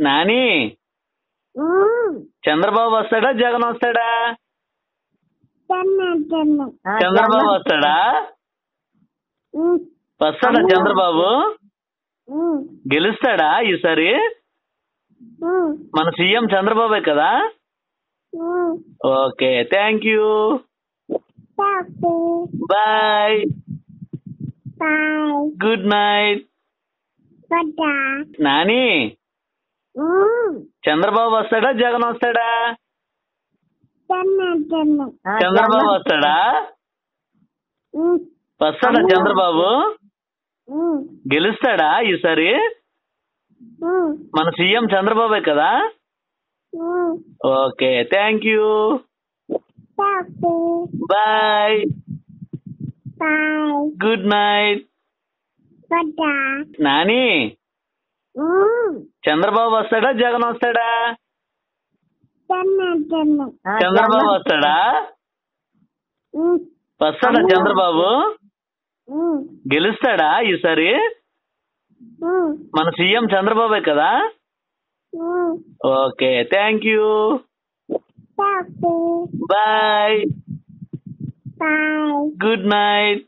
నాని. చంద్రబాబు వస్తాడా జగన్ వస్తాడా చంద్రబాబు. వస్తాడా. వస్తాడా చంద్రబాబు. గెలుస్తాడా ఈసారి. మన సీఎం చంద్రబాబే కదా. Okay thank you. Bye good night Nani. Chandrababu వస్తాడా జగన్ వస్తాడా చంద్రబాబు. వస్తాడా. వస్తాడా చంద్రబాబు. గెలుస్తాడా ఈసారి. మన సీఎం చంద్రబాబే కదా. Okay thank you. Bye good night Nani. Chandrababu వస్తాడా? జగన్ వస్తాడా? చంద్రబాబు. వస్తాడా. వస్తాడా చంద్రబాబు. గెలుస్తాడా ఈసారి. మన సీఎం చంద్రబాబే కదా. Okay thank you. Bye. Good night.